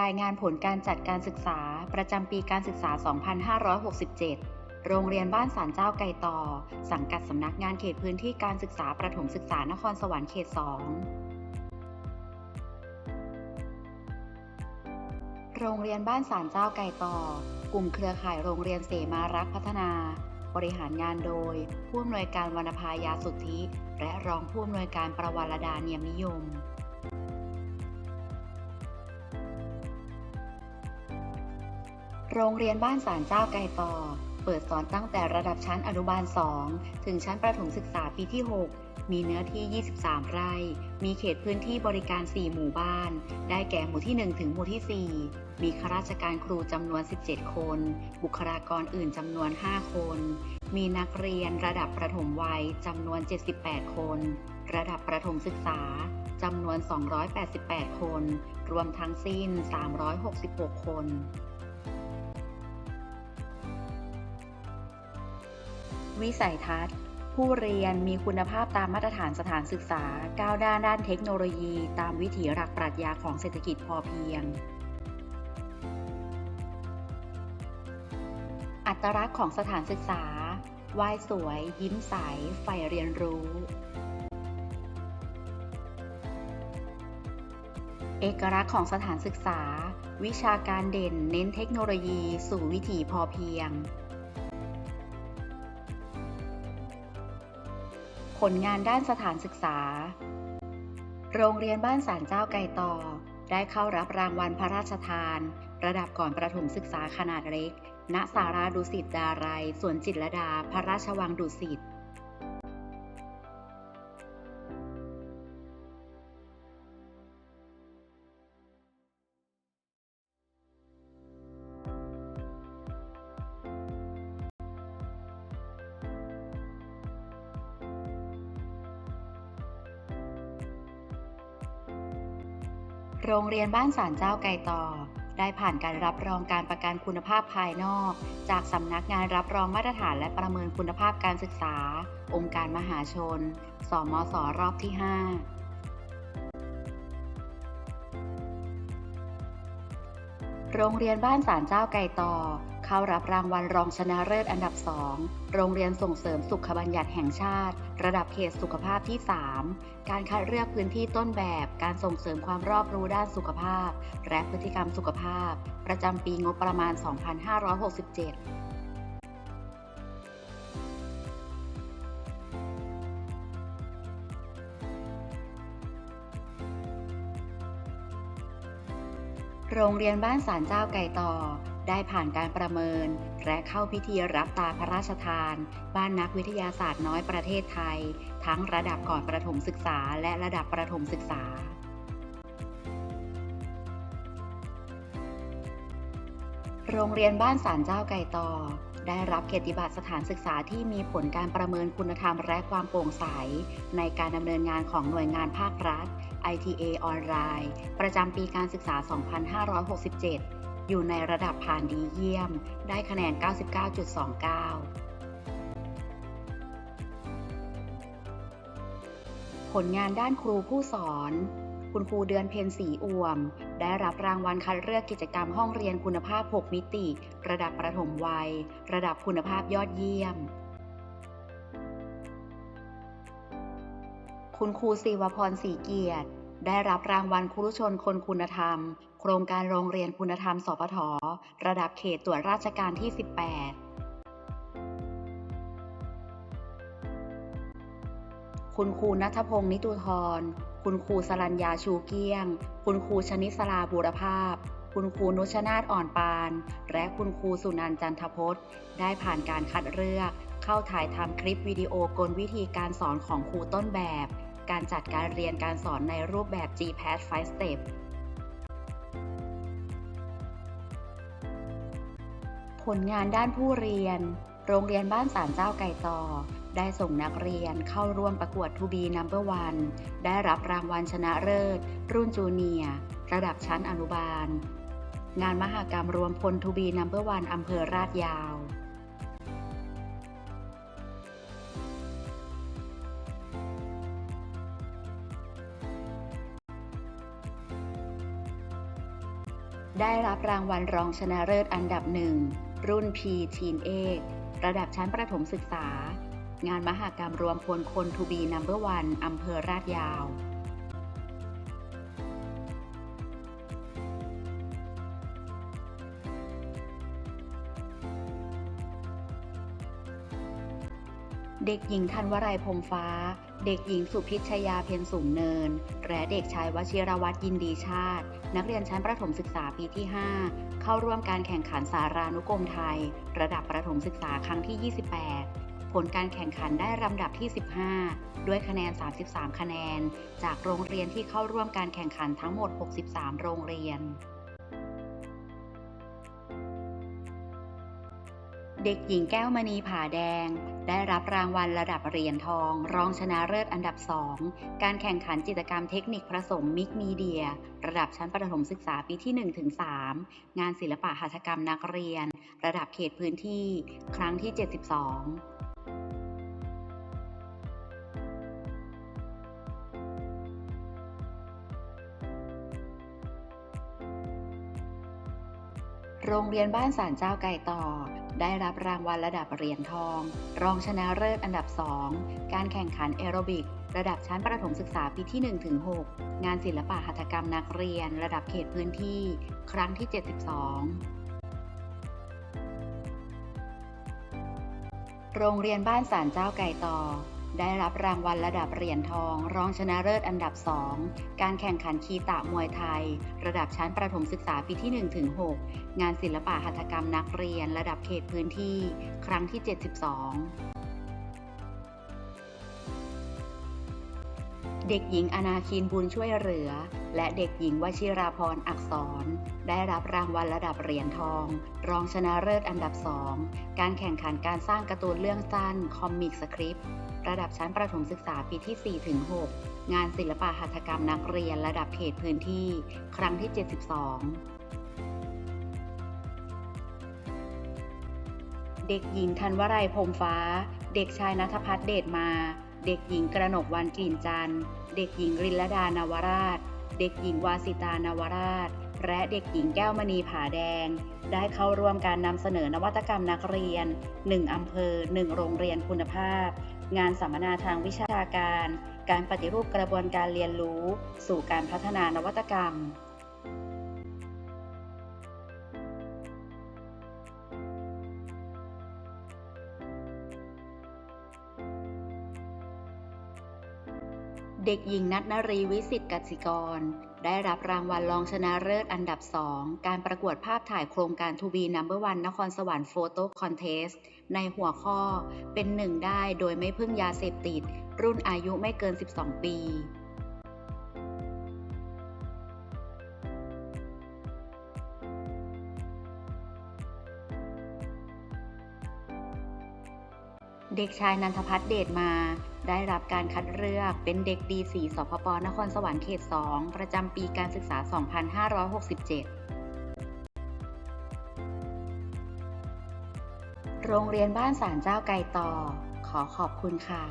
รายงานผลการจัดการศึกษาประจำปีการศึกษา 2567 โรงเรียนบ้านสารเจ้าไก่ต่อ สังกัดสำนักงานเขตพื้นที่การศึกษาประถมศึกษานครสวรรค์เขต 2 โรงเรียนบ้านสารเจ้าไก่ต่อ กลุ่มเครือข่ายโรงเรียนเสมารักพัฒนา บริหารงานโดย ผู้อำนวยการวรรณภายาสุทธิ และรองผู้อำนวยการประวัลดาเนียมนิยม โรงเรียนบ้านสารเจ้าไก่ต่อ เปิดสอนตั้งแต่ระดับชั้นอนุบาล 2 ถึงชั้นประถมศึกษาปีที่ 6 มีเนื้อที่ 23 ไร่ มีเขตพื้นที่บริการ 4 หมู่บ้าน ได้แก่หมู่ที่ 1 ถึงหมู่ที่ 4 มีข้าราชการครูจำนวน 17 คน บุคลากรอื่นจำนวน 5 คน มีนักเรียนระดับประถมวัยจำนวน 78 คน ระดับประถมศึกษาจำนวน 288 คน รวมทั้งสิ้น 366 คน วิสัยทัศน์ ผู้เรียนมีคุณภาพตามมาตรฐานสถานศึกษา ก้าวด้าด้านเทคโนโลยี ตามวิถีหลักปรัชญาของเศรษฐกิจพอเพียง อัตลักษณ์ของสถานศึกษาไหว้สวย ยิ้มใสใฝ่เรียนรู้ เอกลักษณ์ของสถานศึกษา วิชาการเด่นเน้นเทคโนโลยีสู่วิถีพอเพียง ผลงานด้านสถานศึกษา โรงเรียนบ้านสารเจ้าไก่ต่อ ได้เข้ารับรางวัลพระราชทาน ระดับก่อนประถมศึกษาขนาดเล็ก ณ สาราดุสิตดารัยสวนจิตรลดา พระราชวังดุสิต โรงเรียนบ้านสารเจ้าไก่ต่อ ได้ผ่านการรับรองการประกันคุณภาพภายนอก จากสำนักงานรับรองมาตรฐานและประเมินคุณภาพการศึกษา องค์การมหาชน สมสรอบที่ 5 โรงเรียนบ้านสารเจ้าไก่ต่อ เข้ารับรางวัลรองชนะเลิศอันดับ 2 โรงเรียนส่งเสริมสุขบัญญัติแห่งชาติ ระดับเขตสุขภาพที่ 3 การคัดเลือกพื้นที่ต้นแบบ การส่งเสริมความรอบรู้ด้านสุขภาพ และพฤติกรรมสุขภาพ ประจำปีงบประมาณ 2567 โรงเรียนบ้านสารเจ้าไก่ต่อ ได้ผ่านการประเมิน และเข้าพิธีรับตาพระราชทาน บ้านนักวิทยาศาสตร์น้อยประเทศไทย ทั้งระดับก่อนประถมศึกษาและระดับประถมศึกษาโรงเรียนบ้านสารเจ้าไก่ต่อ ได้รับเกียรติบัตรสถานศึกษาที่มีผลการประเมินคุณธรรมและความโปร่งใส ในการดำเนินงานของหน่วยงานภาครัฐ ITA ออนไลน์ประจำปีการศึกษา 2567 อยู่ในระดับผ่านดีเยี่ยม ได้คะแนน 99.29 ผลงานด้านครูผู้สอน คุณครูเดือนเพ็ญศรีอ่วม ได้รับรางวัลคัดเลือกกิจกรรมห้องเรียนคุณภาพ 6 มิติ ระดับประถมวัย ระดับคุณภาพยอดเยี่ยมคุณครูศิวพรศรีเกียรติ ได้รับรางวัลครูชนคนคุณธรรม โครงการโรงเรียนคุณธรรมสปทระดับเขตตรวจราชการที่ 18 คุณครูนัทพงศ์นิตุธร คุณครูสรัญญาชูเกี้ยง คุณครูชนิสราบูรภาพ คุณครูนุชนาฏอ่อนปาน และคุณครูสุนันท์จันทพจน์ ได้ผ่านการคัดเลือก เข้าถ่ายทำคลิปวิดีโอกลวิธีการสอนของครูต้นแบบ การจัดการเรียนการสอนในรูปแบบ GPAT 5 Step ผลงานด้านผู้เรียน โรงเรียนบ้านสารเจ้าไก่ต่อได้ส่งนักเรียนเข้าร่วมประกวด To Be Number One ได้รับรางวัลชนะเลิศ รุ่นจูเนียร์ระดับชั้นอนุบาล งานมหกรรมรวมพล To Be Number One อำเภอราดยาว ได้รับรางวัลรองชนะเลิศอันดับหนึ่ง รุ่น P Teen A ระดับชั้นประถมศึกษา งานมหากรรมรวมพลคนทูบีนัมเบอร์วันอำเภอราดยาว เด็กหญิงธันวรัยพรมฟ้า เด็กหญิงสุพิชยาเพ็ญสูงเนิน และเด็กชายวชิรวัตรยินดีชาติ นักเรียนชั้นประถมศึกษาปีที่ 5 เข้าร่วมการแข่งขันสารานุกรมไทย ระดับประถมศึกษาครั้งที่ 28 ผลการแข่งขันได้ลำดับที่ 15 ด้วยคะแนน 33 คะแนน จากโรงเรียนที่เข้าร่วมการแข่งขันทั้งหมด 63 โรงเรียน เด็กหญิงแก้วมณีผาแดง ได้รับรางวัลระดับเหรียญทอง รองชนะเลิศอันดับ2การแข่งขันจิตรกรรมเทคนิคผสมมิกมีเดีย ระดับชั้นประถมศึกษาปีที่ 1-3 งานศิลปะหัตถกรรมนักเรียน ระดับเขตพื้นที่ ครั้งที่ 72 โรงเรียนบ้านสารเจ้าไก่ต่อ ได้รับรางวัลระดับเหรียญทอง รองชนะเลิศอันดับ 2 การแข่งขันแอโรบิก ระดับชั้นประถมศึกษาปีที่ 1-6 งานศิลปะหัตถกรรมนักเรียน ระดับเขตพื้นที่ ครั้งที่ 72โรงเรียนบ้านสารเจ้าไก่ต่อ ได้รับรางวัลระดับเหรียญทอง รองชนะเลิศอันดับ 2 การแข่งขันคีตะมวยไทย ระดับชั้นประถมศึกษาปีที่ 1-6 งานศิลปะหัตถกรรมนักเรียนระดับเขตพื้นที่ ครั้งที่ 72 เด็กหญิงอนาคินบุญช่วยเหลือ และเด็กหญิงวชิราพรอักษร ได้รับรางวัลระดับเหรียญทอง รองชนะเลิศอันดับ2การแข่งขันการสร้างการ์ตูนเรื่องสั้นคอมมิกสคริปต์ระดับชั้นประถมศึกษาปีที่ 4-6 งานศิลปะหัตถกรรมนักเรียนระดับเขตพื้นที่ ครั้งที่ 72เด็กหญิงธันวรัยพรมฟ้า เด็กชายนัทพัฒน์เดชมา เด็กหญิงกระหนกวันกลิ่นจันทร์ เด็กหญิงรินลดานาวราช เด็กหญิงวาสิตานาวราช และเด็กหญิงแก้วมณีผาแดง ได้เข้าร่วมการนำเสนอนวัตกรรมนักเรียน 1 อำเภอ 1 โรงเรียนคุณภาพ งานสัมมนาทางวิชาการ การปฏิรูปกระบวนการเรียนรู้ สู่การพัฒนานวัตกรรม เด็กหญิงนัทนรีวิสิตกสิกร ได้รับรางวัลรองชนะเลิศอันดับ 2 การประกวดภาพถ่ายโครงการทูบีนัมเบอร์วันนครสวรรค์โฟโต้คอนเทสในหัวข้อเป็นหนึ่งได้โดยไม่พึ่งยาเสพติด รุ่นอายุไม่เกิน 12 ปี เด็กชายนันทพัฒน์เดชมา ได้รับการคัดเลือกเป็นเด็กดีสีสพปนครสวรรค์เขต 2 ประจำปีการศึกษา 2567โรงเรียนบ้านสารเจ้าไก่ต่อ ขอขอบคุณค่ะ